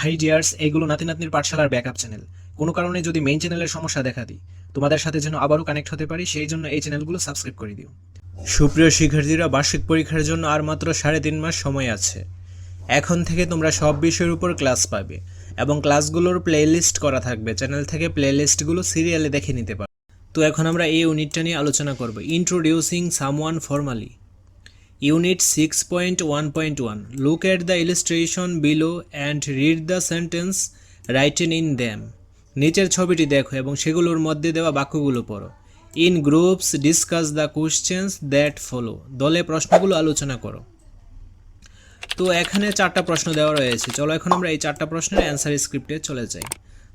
High dears এইগুলো নাতি নাতনির পাঠশালার ব্যাকআপ চ্যানেল কোনো কারণে যদি মেইন চ্যানেলের সমস্যা দেখা দিই, তোমাদের সাথে যেন আবারও কানেক্ট হতে পারি, সেই জন্য এই চ্যানেলগুলো সাবস্ক্রাইব করে দিও। সুপ্রিয় শিক্ষার্থীরা, বার্ষিক পরীক্ষার জন্য আর মাত্র সাড়ে তিন মাস সময় আছে। এখন থেকে তোমরা সব বিষয়ের উপর ক্লাস পাবে এবং ক্লাসগুলোর প্লেলিস্ট করা থাকবে। চ্যানেল থেকে প্লেলিস্টগুলো সিরিয়ালে দেখে নিতে পারো। তো এখন আমরা এই ইউনিটটা নিয়ে আলোচনা করব। Introducing someone formally Unit 6.1.1 Look at the illustration below and read the sentence written in them. নিচের ছবিটি দেখো এবং সেগুলোর মধ্যে দেওয়া বাক্যগুলো পড়ো। In groups discuss the questions that follow দলে প্রশ্নগুলো আলোচনা করো। তো এখানে চারটা প্রশ্ন দেওয়া রয়েছে। চলো এখন আমরা এই চারটা প্রশ্নের অ্যান্সার স্ক্রিপ্টে চলে যাই।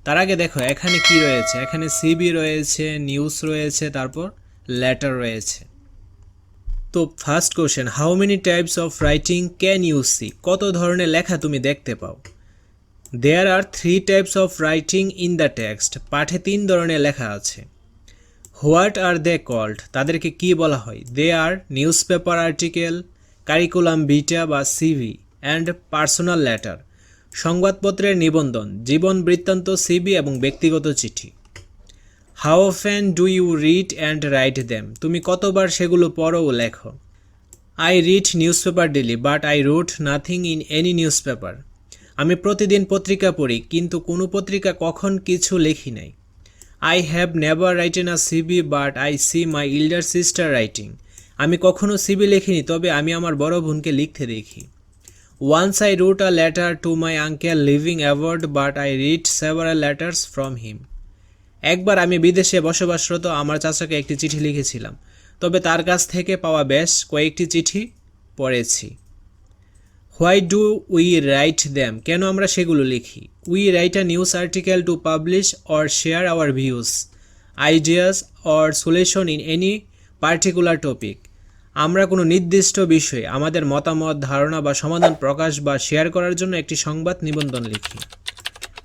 তার আগে দেখো, এখানে কি রয়েছে? এখানে সিবি রয়েছে নিউজ রয়েছে, তারপর লেটার রয়েছে। তো first question how many types of writing can you see কত ধরনের লেখা তুমি দেখতে পাও? There are three types of writing in the text পাঠে তিন ধরনের লেখা আছে। হোয়াট আর দে কল্ড তাদেরকে কি বলা হয়? They are newspaper article curriculum vitae বা সিভি অ্যান্ড পার্সোনাল লেটার সংবাদপত্রের নিবন্ধন, জীবন বৃত্তান্ত সিবি এবং ব্যক্তিগত চিঠি। How often do you read and write them তুমি কতবার সেগুলো পড়ো ও লেখো? I read newspaper daily but I wrote nothing in any newspaper আমি প্রতিদিন পত্রিকা পড়ি, কিন্তু কোনো পত্রিকা কখন কিছু লিখি নাই। I have never written a CV but I see my elder sister writing আমি কখনো সিবি লিখিনি, তবে আমি আমার বড় বোনকে লিখতে দেখি। Once I wrote a letter to my uncle living abroad but I read several letters from him একবার আমি বিদেশে বসবাসরত আমার চাচাকে একটি চিঠি লিখেছিলাম, তবে তার কাছ থেকে পাওয়া বেশ কয়েকটি চিঠি পড়েছি। Why do we write them কেন আমরা সেগুলো লিখি? We write a news article to publish or share our views, ideas or solution in any particular topic. আমরা কোনো নির্দিষ্ট বিষয়ে আমাদের মতামত, ধারণা বা সমাধান প্রকাশ বা শেয়ার করার জন্য একটি সংবাদ নিবন্ধন লিখি।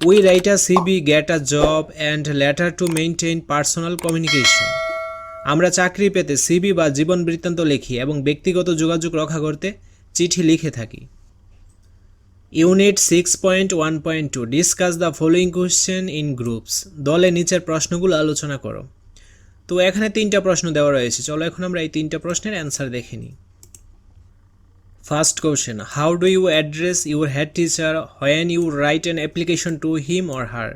We write a CV get a job and letter to maintain personal communication আমরা চাকরি পেতে সিবি বা জীবন বৃত্তান্ত লিখি এবং ব্যক্তিগত যোগাযোগ রক্ষা করতে চিঠি লিখে থাকি। Unit six point one point two discuss the following question in groups দলে নিচের প্রশ্নগুলো আলোচনা করো। তো এখানে তিনটা প্রশ্ন দেওয়া রয়েছে। চলো এখন আমরা এই তিনটা প্রশ্নের অ্যান্সার দেখে নিই। First question how do you address your head teacher when you write an application to him or her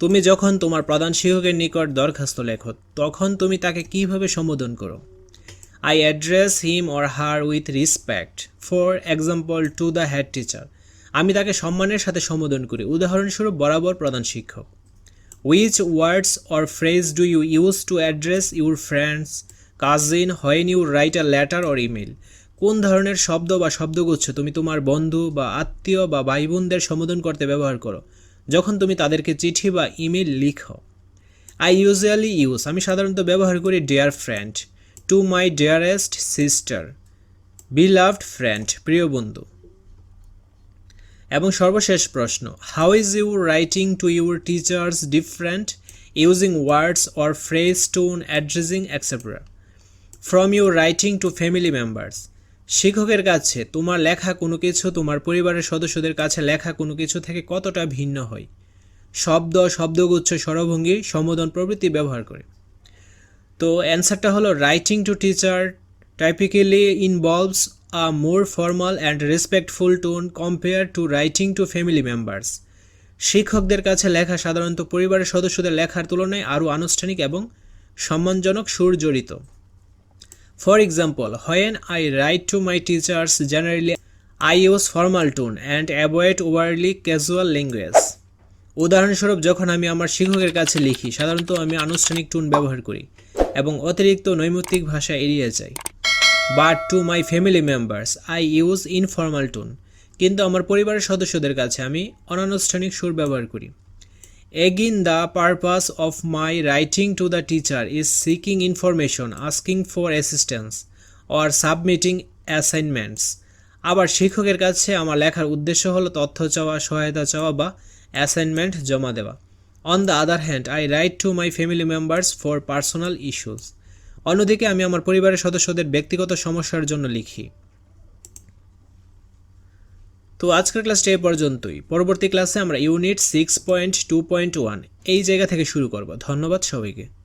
তুমি যখন তোমার প্রধান শিক্ষকের নিকট দরখাস্ত লেখো, তখন তুমি তাকে কীভাবে সম্বোধন করো? I address him or her with respect for example to the head teacher আমি তাকে সম্মানের সাথে সম্বোধন করি। উদাহরণস্বরূপ, বরাবর প্রধান শিক্ষক। Which words or phrase do you use to address your friends cousin when you write a letter or email কোন ধরনের শব্দ বা শব্দগুচ্ছ তুমি তোমার বন্ধু বা আত্মীয় বা ভাই বোনদের সম্বোধন করতে ব্যবহার করো? যখন তুমি তাদেরকে চিঠি বা ইমেল লিখো। আই ইউজুয়ালি ইউজ আমি সাধারণত ব্যবহার করি dear friend to my dearest sister beloved friend প্রিয় বন্ধু। এবং সর্বশেষ প্রশ্ন how is your writing to your teachers different using words or phrase tone addressing extra from your writing to family members শিক্ষকের কাছে তোমার লেখা কোনো কিছু, তোমার পরিবারের সদস্যদের কাছে লেখা কোনো কিছু থেকে কতটা ভিন্ন হয়? শব্দ, শব্দগুচ্ছ, স্বরভঙ্গি, সম্বোধন প্রভৃতি ব্যবহার করে। তো অ্যান্সারটা হলো writing to teacher typically involves a more formal and respectful tone compare to writing to family members শিক্ষকদের কাছে লেখা সাধারণত পরিবারের সদস্যদের লেখার তুলনায় আরও আনুষ্ঠানিক এবং সম্মানজনক সুর জড়িত। For example, when I write to my teachers, generally I use formal tone and avoid overly casual language. উদাহরণস্বরূপ যখন আমি আমার শিক্ষকের কাছে লিখি সাধারণত আমি আনুষ্ঠানিক টোন ব্যবহার করি এবং অতিরিক্ত নৈমিত্তিক ভাষা এড়িয়ে যাই। But to my family members I use informal tone কিন্তু আমার পরিবারের সদস্যদের কাছে আমি অনানুষ্ঠানিক সুর ব্যবহার করি। Again, the purpose of my writing to the teacher is seeking information, asking for assistance, or submitting assignments. আবার শিক্ষকের কাছে আমার লেখার উদ্দেশ্য হলো তথ্য চাওয়া সহায়তা চাওয়া বা অ্যাসাইনমেন্ট জমা দেওয়া। On the other hand I write to my family members for personal issues অন্যদিকে আমি আমার পরিবারের সদস্যদের ব্যক্তিগত সমস্যার জন্য লিখি। তো আজকের ক্লাসটা এ পর্যন্তই। পরবর্তী ক্লাসে আমরা unit six point two point one এই জায়গা থেকে শুরু করব। ধন্যবাদ সবাইকে।